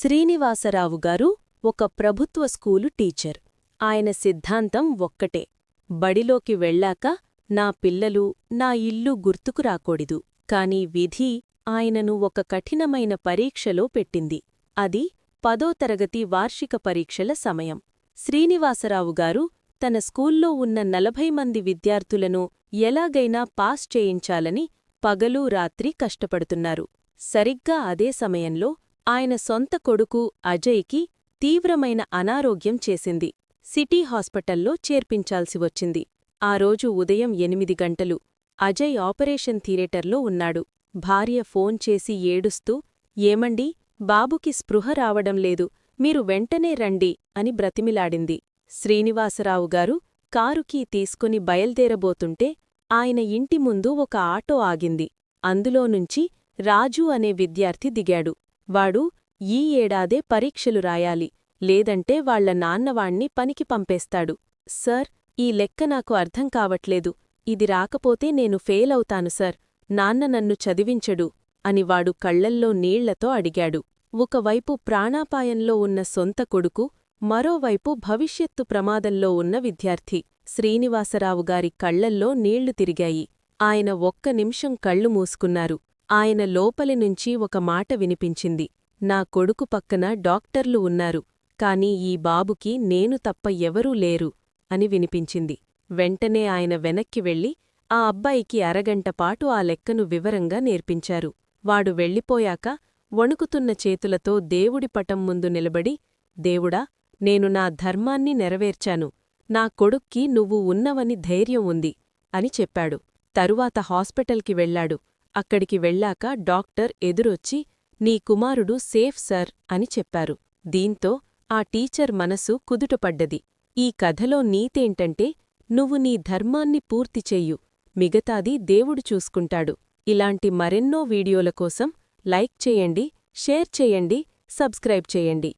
శ్రీనివాసరావు గారు ఒక ప్రభుత్వ స్కూలు టీచర్. ఆయన సిద్ధాంతం ఒక్కటే. బడిలోకి వెళ్ళాక నా పిల్లలు నా ఇల్లు గుర్తుకు రాకూడదు. కాని విధి ఆయనను ఒక కఠినమైన పరీక్షలో పెట్టింది. అది పదో తరగతి వార్షిక పరీక్షల సమయం. శ్రీనివాసరావు గారు తన స్కూల్లో ఉన్న నలభై మంది విద్యార్థులను ఎలాగైనా పాస్ చేయించాలని పగలూ రాత్రి కష్టపడుతున్నారు. సరిగ్గా అదే సమయంలో ఆయన సొంత కొడుకు అజయ్కి తీవ్రమైన అనారోగ్యం చేసింది. సిటీ హాస్పిటల్లో చేర్పించాల్సి వచ్చింది. ఆ రోజు ఉదయం ఎనిమిది గంటలు అజయ్ ఆపరేషన్ థియేటర్లో ఉన్నాడు. భార్య ఫోన్ చేసి ఏడుస్తూ ఏమండి బాబుకి స్పృహ రావడం లేదు. మీరు వెంటనే రండి అని బ్రతిమిలాడింది. శ్రీనివాసరావు గారు కారుకీ తీసుకుని బయల్దేరబోతుంటే ఆయన ఇంటి ముందు ఒక ఆటో ఆగింది. అందులోనుంచి రాజు అనే విద్యార్థి దిగాడు. వాడు ఈ ఏడాదే పరీక్షలు రాయాలి లేదంటే వాళ్ళ నాన్నవాణ్ణి పనికి పంపేస్తాడు. సర్ ఈ లెక్క నాకు అర్థం కావట్లేదు ఇది రాకపోతే నేను ఫెయిలవుతాను సర్ నాన్న నన్ను చదివించడు అని వాడు కళ్ళల్లో నీళ్ళతో అడిగాడు. ఒకవైపు ప్రాణాపాయంలో ఉన్న సొంత కొడుకు మరోవైపు భవిష్యత్తు ప్రమాదంలో ఉన్న విద్యార్థి. శ్రీనివాసరావుగారి కళ్ళల్లో నీళ్ళు తిరిగాయి. ఆయన ఒక్క నిమిషం కళ్ళు మూసుకున్నారు. ఆయన లోపలి నుంచి ఒక మాట వినిపించింది. నా కొడుకు పక్కన డాక్టర్లు ఉన్నారు కాని ఈ బాబుకి నేను తప్ప ఎవరూ లేరు అని వినిపించింది. వెంటనే ఆయన వెనక్కి వెళ్ళి ఆ అబ్బాయికి అరగంటపాటు ఆ లెక్కను వివరంగా నేర్పించారు. వాడు వెళ్ళిపోయాక వణుకుతున్న చేతులతో దేవుడి పటం ముందు నిలబడి దేవుడా నేను నా ధర్మాన్ని నెరవేర్చాను. నా కొడుక్కి నువ్వు ఉన్నవని ధైర్యం ఉంది అని చెప్పాడు. తరువాత హాస్పిటల్కి వెళ్ళాడు అక్కడికి వెళ్ళాక డాక్టర్ ఎదురొచ్చి నీ కుమారుడు సేఫ్ సర్ అని చెప్పారు. దీంతో ఆ టీచర్ మనసు కుదుటపడ్డది. ఈ కథలో నీతేంటంటే నువ్వు నీ ధర్మాన్ని పూర్తి చెయ్యు. మిగతాది దేవుడు చూసుకుంటాడు. ఇలాంటి మరెన్నో వీడియోల కోసం లైక్ చేయండి షేర్ చేయండి సబ్స్క్రైబ్ చేయండి.